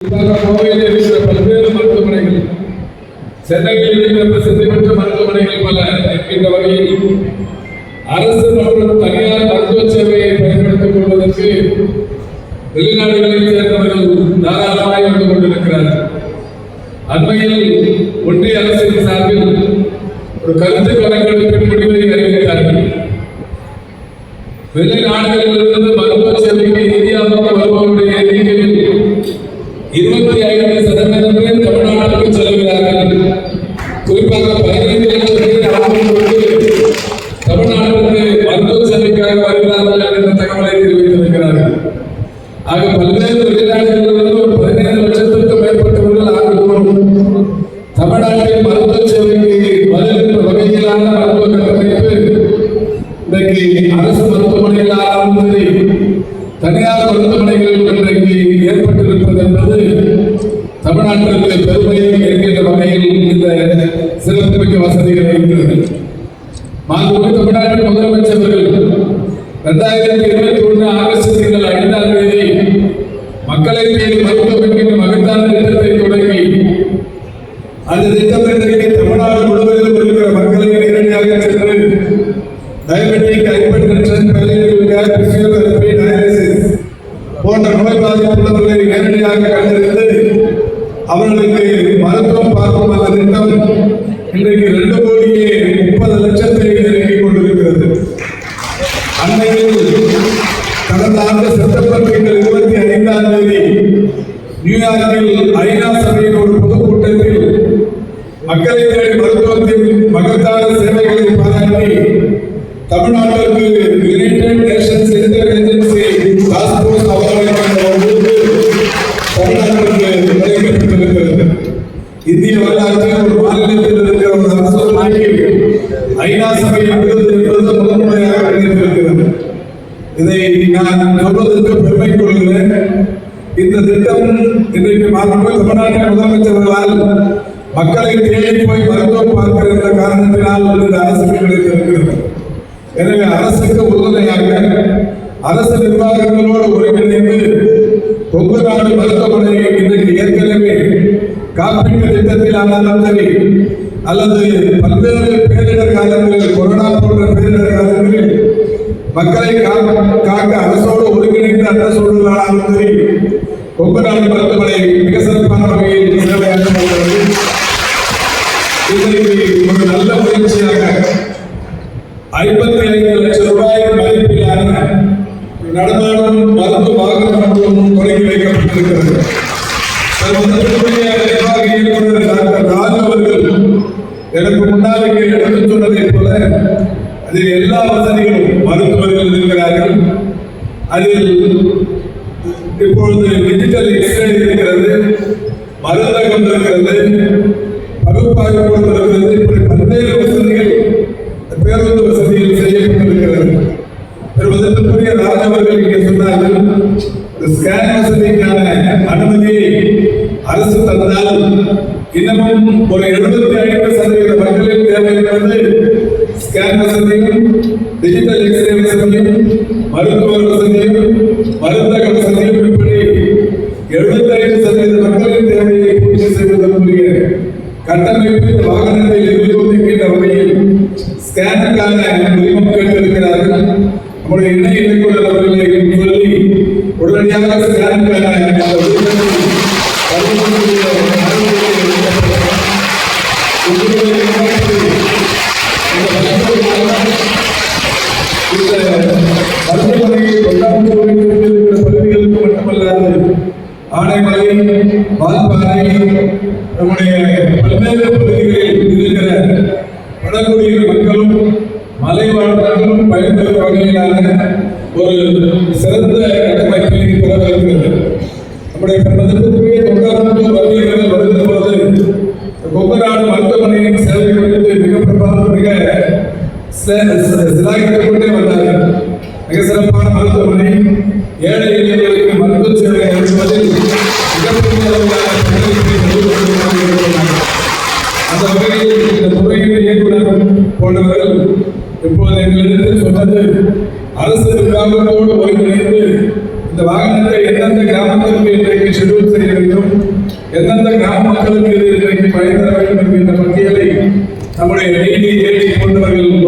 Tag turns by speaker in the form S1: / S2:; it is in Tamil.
S1: கோவையில் இருக்கிற பல்வேறு மருத்துவமனைகள் சென்னையில் இருக்கிற பிரசித்தி பெற்ற மருத்துவமனைகள் பல இருக்கின்ற வகையில் அரசு மற்றும் தனியார் மருத்துவ சேவையை பயன்படுத்திக் கொள்வதற்கு வெளிநாடுகளைச் சேர்ந்தவர்கள் வந்து கொண்டிருக்கிறார்கள். அண்மையில் ஒன்றிய அரசின் சார்பில் ஒரு கருத்து இருபத்தி ஐந்து சதவீதம் பேர் தமிழ்நாட்டுக்கு செல்கிறார்கள். குறிப்பாக பதினைந்து லட்சம் பேர் தமிழ்நாட்டிற்கு மருத்துவ சேவைக்காக வருகிறார்கள் என்ற தகவலை தெரிவித்திருக்கிறார்கள். ஆக பல்வேறு வெளிநாடுகளிலிருந்து ஒரு பதினைந்து லட்சத்திற்கும் மேற்பட்டவர்கள் ஆண்டு தமிழ்நாட்டில் மருத்துவ சேவைக்கு வருகின்ற வகையிலான மருத்துவ கட்டமைப்பு இன்றைக்கு அரசு மருத்துவமனைகளாலும் சரி தனியார் மருத்துவமனைகள் இன்றைக்கு ஏற்பட்டிருப்பது என்பது தமிழ்நாட்டிற்கு பெருமையை இருக்கின்ற வகையில் இந்த சிறப்புமிக்க வசதிகள் இருக்கிறது மாண்புமிகு தமிழ்நாட்டின் முதலமைச்சர்கள் இரண்டாயிரத்தி இருபத்தி ஒன்று ஆகஸ்ட் திங்கள் ஐந்தாம் தேதி மக்களை தேடி மருத்துவம் என்கின்ற மகத்தான திட்டத்தை தொடங்கி அந்த திட்டம் இன்றைக்கு தமிழ்நாடு முழுவதிலும் இருக்கிற மக்களை நேரடியாக சென்று diabetic hypertension physiotherapy dialysis போன்ற நோய் பாதிப்புள்ளவர்களை நேரடியாக கண்டறிந்து அவர்களுக்கு மருத்துவம் பார்க்கும் அந்த திட்டம் இன்றைக்கு ரெண்டு கோடியே முப்பது லட்சத்தை நெருங்கிக் கொண்டிருக்கிறது அண்மையில் கடந்த ஆண்டு செப்டம்பர் திங்கள் இருபத்தி ஐந்தாம் தேதி நியூயார்க்கில் ஐநா சபையின் ஒரு பொதுக்கூட்டத்தில் மக்களை தேடி மருத்துவத்தின் மகத்தான சேவைகளை பாராட்டி தமிழ்நாட்டிற்கு United Nations inter agency task force award தமிழ்நாட்டிற்கு வழங்கப்பட்டிருக்கிறது. இந்திய வரலாற்றில் ஒரு மாநிலத்தில் இருக்கிற ஒரு அரசுக்கு ஐநா சபையின் என்பது இன்றைக்கு மாண்பு தமிழ்நாட்டின் முதலமைச்சர்களால் மக்களை தேடி போய் மருத்துவம் பார்க்கிற இந்த காரணத்தினால் இந்த அரசுக்கு கிடைத்திருக்கிறது எனவே அரசுக்கு உறுதுணையாக அரசு நிர்வாகங்களோடு ஒருங்கிணைந்து கொங்கு நாடு மருத்துவமனை இன்றைக்கு ஏற்கனவே காப்பீட்டு திட்டத்தில் ஆனாலும் சரி அல்லது பல்வேறு பேரிடர் காலங்களில் கொரோனா போன்ற பேரிடர் காலங்களில் மக்களை காக்க அரசோடு ஒருங்கிணைந்த அந்த சூழலானாலும் சரி கொங்கு நாடு மருத்துவமனை மிக சிறப்பான வகையில் சேவையாற்றி வருகிறது இதற்கு ஒரு நல்ல முயற்சியாக ஐம்பத்தி ஐந்து லட்சம் ரூபாய் மதிப்பிலான நடமாடும் மருந்து வாகனம் ஒன்றும் தொடங்கி வைக்கப்பட்டிருக்கிறது. நிர்வாக இயக்குனர் டாக்டர் ராஜு அவர்கள் எனக்கு முன்னால் இங்கே எடுத்துச் சொன்னதைப் போல அதில் எல்லா வசதிகளும் மருத்துவர்கள் இருக்கிறார்கள் அதில் இப்பொழுது டிஜிட்டல் எக்ஸ்ரே இருக்கிறது மருந்தகம் இருக்கிறது பகுப்பாய்வு இருக்கிறது இப்படி பல்வேறு வசதிகள் பேருந்து வசதிகள் செய்யப்பட்டிருக்கிறது. பெருமதற்குரிய ராஜ் இங்கே சொன்னார்கள் ஸ்கேன் வசதிக்கான அனுமதியை அரசு தந்தால் இன்னமும் ஒரு எழுபத்தி ஐந்து சதவீத மக்களின் தேவை என்பது ஸ்கேன் வசதியும் டிஜிட்டல் எக்ஸ்ரே வசதியும் மருத்துவ வசதியும் மருந்தக வசதியும் இப்படி எழுபத்தைந்து சதவீத மக்களின் தேவையை பூர்த்தி செய்வதற்குரிய கட்டமைப்பு இந்த வாகனத்தில் இருக்கும் வகையில் ஸ்கேனுக்கான உரிமம் கேட்டிருக்கிறார்கள். நம்முடைய இணைய நம்முடைய மதத்திற்குரிய தொண்டாளர்கள் வருகைகள் வருகிற போது ஒவ்வொரு மருத்துவமனையின் சேவை குறித்து மிக பிரபல மிக கொண்டே வந்தார்கள். மிக சிறப்பான மருத்துவமனை ஏழை எளியவர்களுக்கு மருத்துவ சேவை அளிப்பதில் மிகப்பெரிய அந்த வகையில் இந்த துறையின் இயக்குநர் போன்றவர்கள் இப்போது எங்களிடத்தில் சொன்னது அரசு நிர்வாகத்தோடு ஒருங்கிணைந்து இந்த வாகனத்தை எந்தெந்த கிராமத்திற்கு இன்றைக்கு ஷெட்யூல் செய்ய வேண்டும்? எந்தெந்த கிராம மக்களுக்கு இன்றைக்கு பயன்பெற தர வேண்டும் என்கின்ற